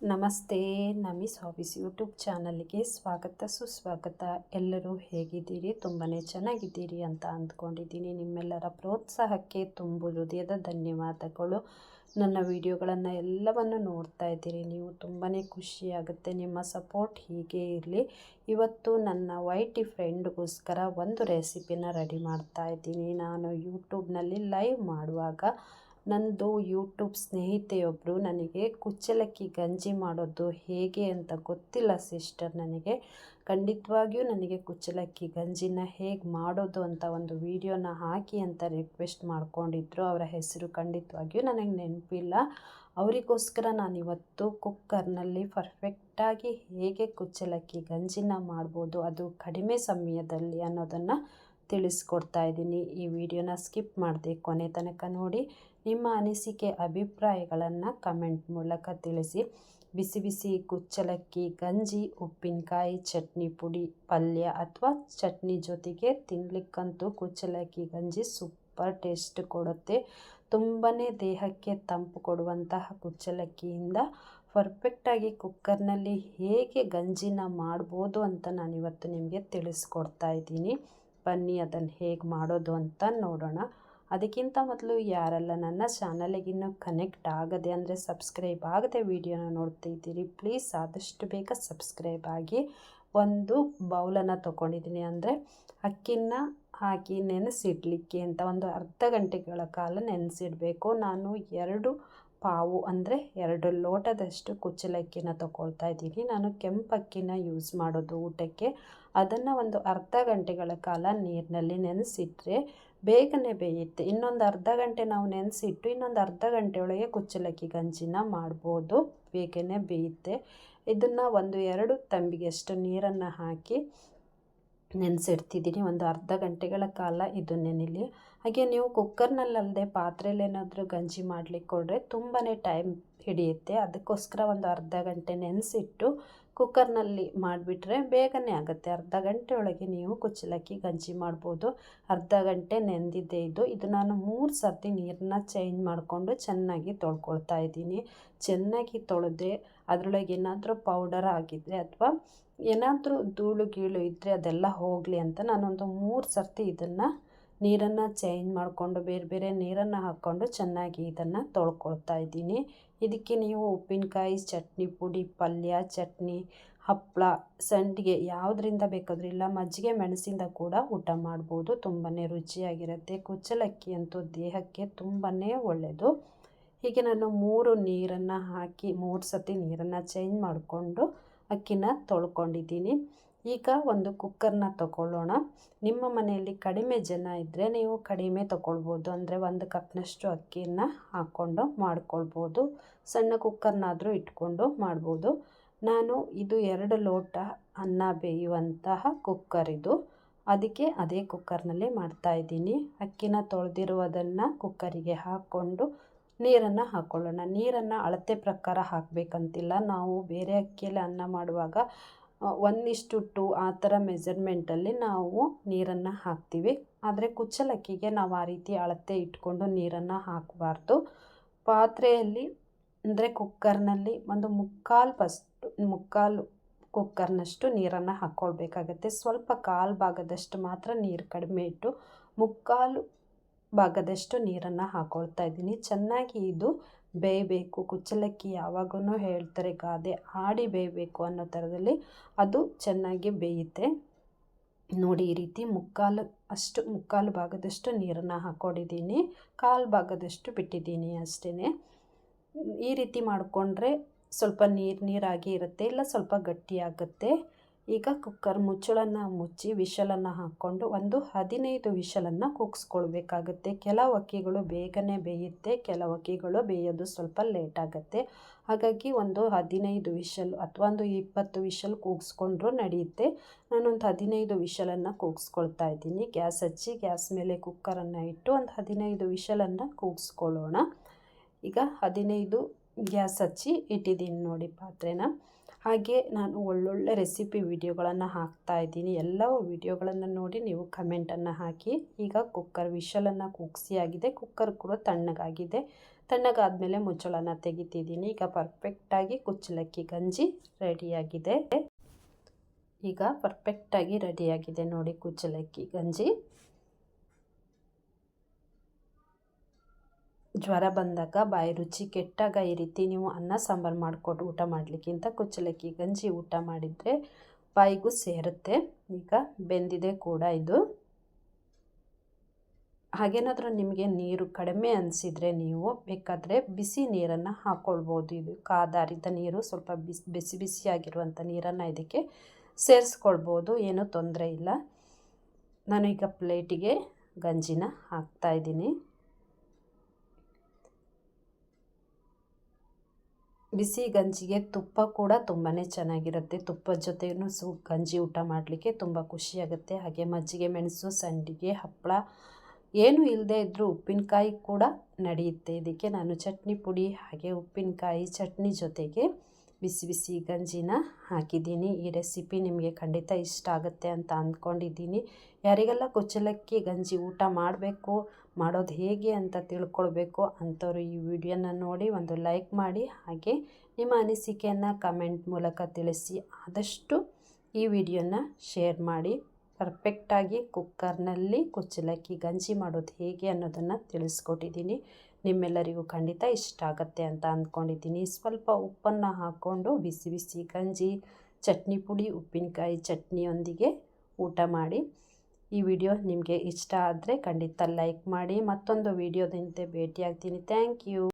ನಮಸ್ತೆ ನಮಿಸ್ hobbies YouTube ಚಾನಲ್ಗೆ ಸ್ವಾಗತ, ಸುಸ್ವಾಗತ. ಎಲ್ಲರೂ ಹೇಗಿದ್ದೀರಿ? ತುಂಬಾ ಚೆನ್ನಾಗಿದ್ದೀರಿ ಅಂತ ಅಂದ್ಕೊಂಡಿದ್ದೀನಿ. ನಿಮ್ಮೆಲ್ಲರ ಪ್ರೋತ್ಸಾಹಕ್ಕೆ ತುಂಬು ಹೃದಯದ ಧನ್ಯವಾದಗಳು. ನನ್ನ ವಿಡಿಯೋಗಳನ್ನು ಎಲ್ಲವನ್ನು ನೋಡ್ತಾ ಇದ್ದೀರಿ. ನೀವು ತುಂಬಾ ಖುಷಿಯಾಗುತ್ತೆ. ನಿಮ್ಮ ಸಪೋರ್ಟ್ ಹೀಗೆ ಇರಲಿ. ಇವತ್ತು ನನ್ನ ವೈಟಿ ಫ್ರೆಂಡ್ಗೋಸ್ಕರ ಒಂದು ರೆಸಿಪಿನ ರೆಡಿ ಮಾಡ್ತಾ ಇದ್ದೀನಿ. ನಾನು ಯೂಟ್ಯೂಬ್ನಲ್ಲಿ ಲೈವ್ ಮಾಡುವಾಗ ನನ್ನದು ಯೂಟ್ಯೂಬ್ ಸ್ನೇಹಿತೆಯೊಬ್ಬರು ನನಗೆ ಕುಚ್ಚಲಕ್ಕಿ ಗಂಜಿ ಮಾಡೋದು ಹೇಗೆ ಅಂತ ಗೊತ್ತಿಲ್ಲ ಸಿಸ್ಟರ್ ನನಗೆ. ಖಂಡಿತವಾಗಿಯೂ ನನಗೆ ಕುಚ್ಚಲಕ್ಕಿ ಗಂಜಿನ ಹೇಗೆ ಮಾಡೋದು ಅಂತ ಒಂದು ವಿಡಿಯೋನ ಹಾಕಿ ಅಂತ ರಿಕ್ವೆಸ್ಟ್ ಮಾಡ್ಕೊಂಡಿದ್ರು. ಅವರ ಹೆಸರು ಖಂಡಿತವಾಗಿಯೂ ನನಗೆ ನೆನಪಿಲ್ಲ. ಅವರಿಗೋಸ್ಕರ ನಾನಿವತ್ತು ಕುಕ್ಕರ್ನಲ್ಲಿ ಪರ್ಫೆಕ್ಟಾಗಿ ಹೇಗೆ ಕುಚ್ಚಲಕ್ಕಿ ಗಂಜಿನ ಮಾಡ್ಬೋದು, ಅದು ಕಡಿಮೆ ಸಮಯದಲ್ಲಿ ಅನ್ನೋದನ್ನು ತಿಳಿಸ್ಕೊಡ್ತಾ ಇದ್ದೀನಿ. ಈ ವಿಡಿಯೋನ ಸ್ಕಿಪ್ ಮಾಡಿದೆ ಕೊನೆ ತನಕ ನೋಡಿ. ನಿಮ್ಮ ಅನಿಸಿಕೆ, ಅಭಿಪ್ರಾಯಗಳನ್ನು ಕಮೆಂಟ್ ಮೂಲಕ ತಿಳಿಸಿ. ಬಿಸಿ ಬಿಸಿ ಕುಚ್ಚಲಕ್ಕಿ, ಗಂಜಿ, ಉಪ್ಪಿನಕಾಯಿ, ಚಟ್ನಿ ಪುಡಿ, ಪಲ್ಯ ಅಥವಾ ಚಟ್ನಿ ಜೊತೆಗೆ ತಿನ್ನಲಿಕ್ಕಂತೂ ಕುಚ್ಚಲಕ್ಕಿ, ಗಂಜಿ ಸೂಪರ್ ಟೇಸ್ಟ್ ಕೊಡುತ್ತೆ. ತುಂಬಾ ದೇಹಕ್ಕೆ ತಂಪು ಕೊಡುವಂತಹ ಕುಚ್ಚಲಕ್ಕಿಯಿಂದ ಪರ್ಫೆಕ್ಟಾಗಿ ಕುಕ್ಕರ್ನಲ್ಲಿ ಹೇಗೆ ಗಂಜಿನ ಮಾಡ್ಬೋದು ಅಂತ ನಾನಿವತ್ತು ನಿಮಗೆ ತಿಳಿಸ್ಕೊಡ್ತಾ ಇದ್ದೀನಿ. ಬನ್ನಿ ಅದನ್ನು ಹೇಗೆ ಮಾಡೋದು ಅಂತ ನೋಡೋಣ. ಅದಕ್ಕಿಂತ ಮೊದಲು ಯಾರೆಲ್ಲ ನನ್ನ ಚಾನಲಿಗಿನ್ನೂ ಕನೆಕ್ಟ್ ಆಗದೆ ಅಂದರೆ ಸಬ್ಸ್ಕ್ರೈಬ್ ಆಗದೆ ವಿಡಿಯೋನ ನೋಡ್ತಿದ್ದೀರಿ ಪ್ಲೀಸ್ ಆದಷ್ಟು ಬೇಗ ಸಬ್ಸ್ಕ್ರೈಬ್ ಆಗಿ. ಒಂದು ಬೌಲನ್ನು ತೊಗೊಂಡಿದ್ದೀನಿ ಅಂದರೆ ಅಕ್ಕಿನ ಹಾಕಿ ನೆನೆಸಿಡಲಿಕ್ಕೆ ಅಂತ ಒಂದು ಅರ್ಧ ಗಂಟೆಗಳ ಕಾಲ ನೆನೆಸಿಡಬೇಕು. ನಾನು ಎರಡು ಪಾವು ಅಂದರೆ ಎರಡು ಲೋಟದಷ್ಟು ಕುಚ್ಚಲಕ್ಕಿನ ತೊಗೊಳ್ತಾ ಇದ್ದೀನಿ. ನಾನು ಕೆಂಪಕ್ಕಿನ ಯೂಸ್ ಮಾಡೋದು ಊಟಕ್ಕೆ. ಅದನ್ನು ಒಂದು ಅರ್ಧ ಗಂಟೆಗಳ ಕಾಲ ನೀರಿನಲ್ಲಿ ನೆನೆಸಿಟ್ರೆ ಬೇಗನೆ ಬೇಯುತ್ತೆ. ಇನ್ನೊಂದು ಅರ್ಧ ಗಂಟೆ ನಾವು ನೆನೆಸಿಟ್ಟು ಇನ್ನೊಂದು ಅರ್ಧ ಗಂಟೆ ಒಳಗೆ ಕುಚ್ಚಲಕ್ಕಿ ಗಂಜಿನ ಮಾಡ್ಬೋದು. ಬೇಗನೆ ಬೇಯುತ್ತೆ. ಇದನ್ನು ಒಂದು ಎರಡು ತಂಬಿಗೆಷ್ಟು ನೀರನ್ನು ಹಾಕಿ ನೆನೆಸಿಡ್ತಿದ್ದೀನಿ. ಒಂದು ಅರ್ಧ ಗಂಟೆಗಳ ಕಾಲ ಇದು ನೆನೆಲಿ. ಹಾಗೆ ನೀವು ಕುಕ್ಕರ್ನಲ್ಲದೆ ಪಾತ್ರೆಯಲ್ಲಿ ಏನಾದರೂ ಗಂಜಿ ಮಾಡಲಿಕ್ಕೆ ಕೊಡ್ರೆ ತುಂಬಾ ಟೈಮ್ ಹಿಡಿಯುತ್ತೆ. ಅದಕ್ಕೋಸ್ಕರ ಒಂದು ಅರ್ಧ ಗಂಟೆ ನೆನೆಸಿಟ್ಟು ಕುಕ್ಕರ್ನಲ್ಲಿ ಮಾಡಿಬಿಟ್ರೆ ಬೇಗನೆ ಆಗುತ್ತೆ. ಅರ್ಧ ಗಂಟೆ ಒಳಗೆ ನೀವು ಕುಚ್ಚಲಕ್ಕಿ ಗಂಜಿ ಮಾಡ್ಬೋದು. ಅರ್ಧ ಗಂಟೆ ನೆಂದಿದ್ದೆ ಇದು. ಇದು ನಾನು ಮೂರು ಸರ್ತಿ ನೀರನ್ನ ಚೇಂಜ್ ಮಾಡಿಕೊಂಡು ಚೆನ್ನಾಗಿ ತೊಳ್ಕೊಳ್ತಾ ಇದ್ದೀನಿ. ಚೆನ್ನಾಗಿ ತೊಳೆದ್ರೆ ಅದರೊಳಗೆ ಏನಾದರೂ ಪೌಡರ್ ಆಗಿದ್ದರೆ ಅಥವಾ ಏನಾದರೂ ಧೂಳು ಗೀಳು ಇದ್ದರೆ ಅದೆಲ್ಲ ಹೋಗಲಿ ಅಂತ ನಾನೊಂದು ಮೂರು ಸರ್ತಿ ಇದನ್ನು ನೀರನ್ನು ಚೇಂಜ್ ಮಾಡಿಕೊಂಡು ಬೇರೆ ಬೇರೆ ನೀರನ್ನು ಹಾಕ್ಕೊಂಡು ಚೆನ್ನಾಗಿ ಇದನ್ನು ತೊಳ್ಕೊಳ್ತಾ ಇದ್ದೀನಿ. ಇದಕ್ಕೆ ನೀವು ಉಪ್ಪಿನಕಾಯಿ, ಚಟ್ನಿ ಪುಡಿ, ಪಲ್ಯ, ಚಟ್ನಿ ಹಪ್ಪಳ ಸಂಡಿಗೆ ಯಾವುದರಿಂದ ಬೇಕಾದರೂ ಇಲ್ಲ, ಮಜ್ಜಿಗೆ, ಮೆಣಸಿಂದ ಕೂಡ ಊಟ ಮಾಡ್ಬೋದು. ತುಂಬಾ ರುಚಿಯಾಗಿರುತ್ತೆ. ಕುಚ್ಚಲಕ್ಕಿ ಅಂತೂ ದೇಹಕ್ಕೆ ತುಂಬಾ ಒಳ್ಳೆಯದು ಹೀಗೆ ನಾನು ಮೂರು ನೀರನ್ನು ಹಾಕಿ ಮೂರು ಸತಿ ನೀರನ್ನು ಚೇಂಜ್ ಮಾಡಿಕೊಂಡು ಅಕ್ಕಿನ ತೊಳ್ಕೊಂಡಿದ್ದೀನಿ. ಈಗ ಒಂದು ಕುಕ್ಕರ್ನ ತಗೊಳ್ಳೋಣ. ನಿಮ್ಮ ಮನೆಯಲ್ಲಿ ಕಡಿಮೆ ಜನ ಇದ್ದರೆ ನೀವು ಕಡಿಮೆ ತಗೊಳ್ಬೋದು. ಅಂದರೆ ಒಂದು ಕಪ್ನಷ್ಟು ಅಕ್ಕಿಯನ್ನು ಹಾಕ್ಕೊಂಡು ಮಾಡ್ಕೊಳ್ಬೋದು. ಸಣ್ಣ ಕುಕ್ಕರ್ನಾದರೂ ಇಟ್ಕೊಂಡು ಮಾಡ್ಬೋದು. ನಾನು ಇದು ಎರಡು ಲೋಟ ಅನ್ನ ಬೇಯುವಂತಹ ಕುಕ್ಕರ್ ಇದು. ಅದಕ್ಕೆ ಅದೇ ಕುಕ್ಕರ್ನಲ್ಲಿ ಮಾಡ್ತಾಯಿದ್ದೀನಿ ಅಕ್ಕಿನ ತೊಳೆದಿರುವುದನ್ನು ಕುಕ್ಕರಿಗೆ ಹಾಕ್ಕೊಂಡು ನೀರನ್ನು ಹಾಕ್ಕೊಳ್ಳೋಣ ನೀರನ್ನು ಅಳತೆ ಪ್ರಕಾರ ಹಾಕಬೇಕಂತಿಲ್ಲ. ನಾವು ಬೇರೆ ಅಕ್ಕಿಯಲ್ಲಿ ಅನ್ನ ಮಾಡುವಾಗ ಒನ್ ಇಷ್ಟು ಟು ಆ ಥರ ಮೆಜರ್ಮೆಂಟಲ್ಲಿ ನಾವು ನೀರನ್ನು ಹಾಕ್ತೀವಿ. ಆದರೆ ಕುಚ್ಚಲಕ್ಕಿಗೆ ನಾವು ಆ ರೀತಿ ಅಳತೆ ಇಟ್ಕೊಂಡು ನೀರನ್ನು ಹಾಕಬಾರ್ದು. ಪಾತ್ರೆಯಲ್ಲಿ ಅಂದರೆ ಕುಕ್ಕರ್ನಲ್ಲಿ ಒಂದು ಮುಕ್ಕಾಲು ಫಸ್ಟ್, ಮುಕ್ಕಾಲು ಕುಕ್ಕರ್ನಷ್ಟು ನೀರನ್ನು ಹಾಕ್ಕೊಳ್ಬೇಕಾಗತ್ತೆ ಸ್ವಲ್ಪ ಕಾಲು ಭಾಗದಷ್ಟು ಮಾತ್ರ ನೀರು ಕಡಿಮೆ ಇಟ್ಟು ಮುಕ್ಕಾಲು ಭಾಗದಷ್ಟು ನೀರನ್ನು ಹಾಕ್ಕೊಳ್ತಾ ಇದ್ದೀನಿ. ಚೆನ್ನಾಗಿ ಇದು ಬೇಯಬೇಕು. ಕುಚ್ಚಲಕ್ಕಿ ಯಾವಾಗೂ ಹೇಳ್ತಾರೆ, ಗಾದೆ ಆಡಿ ಬೇಯಬೇಕು ಅನ್ನೋ ಥರದಲ್ಲಿ ಅದು ಚೆನ್ನಾಗಿ ಬೇಯುತ್ತೆ. ನೋಡಿ, ಈ ರೀತಿ ಮುಕ್ಕಾಲು, ಅಷ್ಟು ಮುಕ್ಕಾಲು ಭಾಗದಷ್ಟು ನೀರನ್ನು ಹಾಕ್ಕೊಂಡಿದ್ದೀನಿ. ಕಾಲು ಭಾಗದಷ್ಟು ಬಿಟ್ಟಿದ್ದೀನಿ ಅಷ್ಟೇ ಈ ರೀತಿ ಮಾಡಿಕೊಂಡ್ರೆ ಸ್ವಲ್ಪ ನೀರು, ನೀರಾಗಿ ಇರುತ್ತೆ, ಇಲ್ಲ ಸ್ವಲ್ಪ ಗಟ್ಟಿಯಾಗುತ್ತೆ ಈಗ ಕುಕ್ಕರ್ ಮುಚ್ಚಳನ್ನು ಮುಚ್ಚಿ ವಿಶಲನ್ನು ಹಾಕ್ಕೊಂಡು ಒಂದು ಹದಿನೈದು ವಿಶಲನ್ನು ಕೂಗಿಸ್ಕೊಳ್ಬೇಕಾಗುತ್ತೆ. ಕೆಲವು ಅಕ್ಕಿಗಳು ಬೇಗನೆ ಬೇಯುತ್ತೆ ಕೆಲವು ಅಕ್ಕಿಗಳು ಬೇಯೋದು ಸ್ವಲ್ಪ ಲೇಟ್ ಆಗುತ್ತೆ. ಹಾಗಾಗಿ ಒಂದು ಹದಿನೈದು ವಿಶಲ್ ಅಥವಾ ಒಂದು ಇಪ್ಪತ್ತು ವಿಶಲ್ ಕೂಗಿಸ್ಕೊಂಡ್ರೂ ನಡೆಯುತ್ತೆ ನಾನೊಂದು ಹದಿನೈದು ವಿಶಲನ್ನು ಕೂಗಿಸ್ಕೊಳ್ತಾ ಇದ್ದೀನಿ. ಗ್ಯಾಸ್ ಹಚ್ಚಿ ಗ್ಯಾಸ್ ಮೇಲೆ ಕುಕ್ಕರನ್ನು ಇಟ್ಟು ಒಂದು ಹದಿನೈದು ವಿಶಲನ್ನು ಕೂಗಿಸ್ಕೊಳ್ಳೋಣ. ಈಗ ಹದಿನೈದು ಗ್ಯಾಸ್ ಹಚ್ಚಿ ಇಟ್ಟಿದ್ದೀನಿ ನೋಡಿ ಪಾತ್ರೆನ. ಹಾಗೆ ನಾನು ಒಳ್ಳೊಳ್ಳೆ ರೆಸಿಪಿ ವಿಡಿಯೋಗಳನ್ನು ಹಾಕ್ತಾ ಇದ್ದೀನಿ. ಎಲ್ಲ ವಿಡಿಯೋಗಳನ್ನು ನೋಡಿ ನೀವು ಕಮೆಂಟನ್ನು ಹಾಕಿ. ಈಗ ಕುಕ್ಕರ್ ವಿಶಲನ್ನು ಕುಗ್ಸಿ ಆಗಿದೆ. ಕುಕ್ಕರ್ ಕೂಡ ತಣ್ಣಗಾಗಿದೆ. ತಣ್ಣಗಾದ ಮೇಲೆ ಮುಚ್ಚಳನ ತೆಗಿತಿದ್ದೀನಿ. ಈಗ ಪರ್ಫೆಕ್ಟಾಗಿ ಕುಚ್ಚಲಕ್ಕಿ ಗಂಜಿ ರೆಡಿಯಾಗಿದೆ ಈಗ ಪರ್ಫೆಕ್ಟಾಗಿ ರೆಡಿಯಾಗಿದೆ ನೋಡಿ ಕುಚ್ಚಲಕ್ಕಿ ಗಂಜಿ. ಜ್ವರ ಬಂದಾಗ ಬಾಯಿ ರುಚಿ ಕೆಟ್ಟಾಗ ಈ ರೀತಿ ನೀವು ಅನ್ನ, ಸಾಂಬಾರು ಮಾಡಿಕೊಟ್ಟು ಊಟ ಮಾಡಲಿಕ್ಕಿಂತ ಕುಚ್ಚಲಕ್ಕಿ, ಗಂಜಿ ಊಟ ಮಾಡಿದರೆ ಬಾಯಿಗೂ ಸೇರುತ್ತೆ. ಈಗ ಬೆಂದಿದೆ ಕೂಡ ಇದು. ಹಾಗೇನಾದರೂ ನಿಮಗೆ ನೀರು ಕಡಿಮೆ ಅನಿಸಿದರೆ ನೀವು ಬೇಕಾದರೆ ಬಿಸಿ ನೀರನ್ನು ಹಾಕ್ಕೊಳ್ಬೋದು ಇದು ಕಾದಾರಿದ ನೀರು, ಸ್ವಲ್ಪ ಬಿಸಿ ಬಿಸಿ ಬಿಸಿಯಾಗಿರುವಂಥ ನೀರನ್ನು ಇದಕ್ಕೆ ಸೇರಿಸ್ಕೊಳ್ಬೋದು. ಏನೂ ತೊಂದರೆ ಇಲ್ಲ. ನಾನು ಈಗ ಪ್ಲೇಟಿಗೆ ಗಂಜಿನ ಹಾಕ್ತಾಯಿದ್ದೀನಿ ಬಿಸಿ ಗಂಜಿಗೆ ತುಪ್ಪ ಕೂಡ ತುಂಬಾ ಚೆನ್ನಾಗಿರುತ್ತೆ. ತುಪ್ಪದ ಜೊತೆಯೂ ಸು, ಗಂಜಿ ಊಟ ಮಾಡಲಿಕ್ಕೆ ತುಂಬ ಖುಷಿಯಾಗುತ್ತೆ. ಹಾಗೆ ಮಜ್ಜಿಗೆ, ಮೆಣಸು, ಸಂಡಿಗೆ ಹಪ್ಪಳ ಏನು ಇಲ್ಲದೆ ಇದ್ದರೂ ಉಪ್ಪಿನಕಾಯಿ ಕೂಡ ನಡೆಯುತ್ತೆ. ಇದಕ್ಕೆ ನಾನು ಚಟ್ನಿ ಪುಡಿ ಹಾಗೆ ಉಪ್ಪಿನಕಾಯಿ, ಚಟ್ನಿ ಜೊತೆಗೆ ಬಿಸಿ ಬಿಸಿ ಗಂಜಿನ ಹಾಕಿದ್ದೀನಿ. ಈ ರೆಸಿಪಿ ನಿಮಗೆ ಖಂಡಿತ ಇಷ್ಟ ಆಗುತ್ತೆ ಅಂತ ಅಂದ್ಕೊಂಡಿದ್ದೀನಿ. ಯಾರಿಗೆಲ್ಲ ಕುಚ್ಚಲಕ್ಕಿ ಗಂಜಿ ಊಟ ಮಾಡಬೇಕು, ಮಾಡೋದು ಹೇಗೆ ಅಂತ ತಿಳ್ಕೊಳ್ಬೇಕು ಅಂಥವ್ರು ಈ ವಿಡಿಯೋನ ನೋಡಿ ಒಂದು ಲೈಕ್ ಮಾಡಿ, ಹಾಗೆ ನಿಮ್ಮ ಅನಿಸಿಕೆಯನ್ನು ಕಮೆಂಟ್ ಮೂಲಕ ತಿಳಿಸಿ. ಆದಷ್ಟು ಈ ವಿಡಿಯೋನ ಶೇರ್ ಮಾಡಿ. ಪರ್ಫೆಕ್ಟಾಗಿ ಕುಕ್ಕರ್ನಲ್ಲಿ ಕುಚ್ಚಲಕ್ಕಿ ಗಂಜಿ ಮಾಡೋದು ಹೇಗೆ ಅನ್ನೋದನ್ನು ತಿಳಿಸ್ಕೊಟ್ಟಿದ್ದೀನಿ. ನಿಮ್ಮೆಲ್ಲರಿಗೂ ಖಂಡಿತ ಇಷ್ಟ ಆಗುತ್ತೆ ಅಂತ ಅಂದ್ಕೊಂಡಿದ್ದೀನಿ. ಸ್ವಲ್ಪ ಉಪ್ಪನ್ನು ಹಾಕ್ಕೊಂಡು ಬಿಸಿ ಬಿಸಿ ಗಂಜಿ, ಚಟ್ನಿ ಪುಡಿ, ಉಪ್ಪಿನಕಾಯಿ ಚಟ್ನಿಯೊಂದಿಗೆ ಊಟ ಮಾಡಿ. ಈ ವಿಡಿಯೋ ನಿಮಗೆ ಇಷ್ಟ ಆದರೆ ಖಂಡಿತ ಲೈಕ್ ಮಾಡಿ. ಮತ್ತೊಂದು ವಿಡಿಯೋದಂತೆ ಭೇಟಿಯಾಗ್ತೀನಿ. Thank you.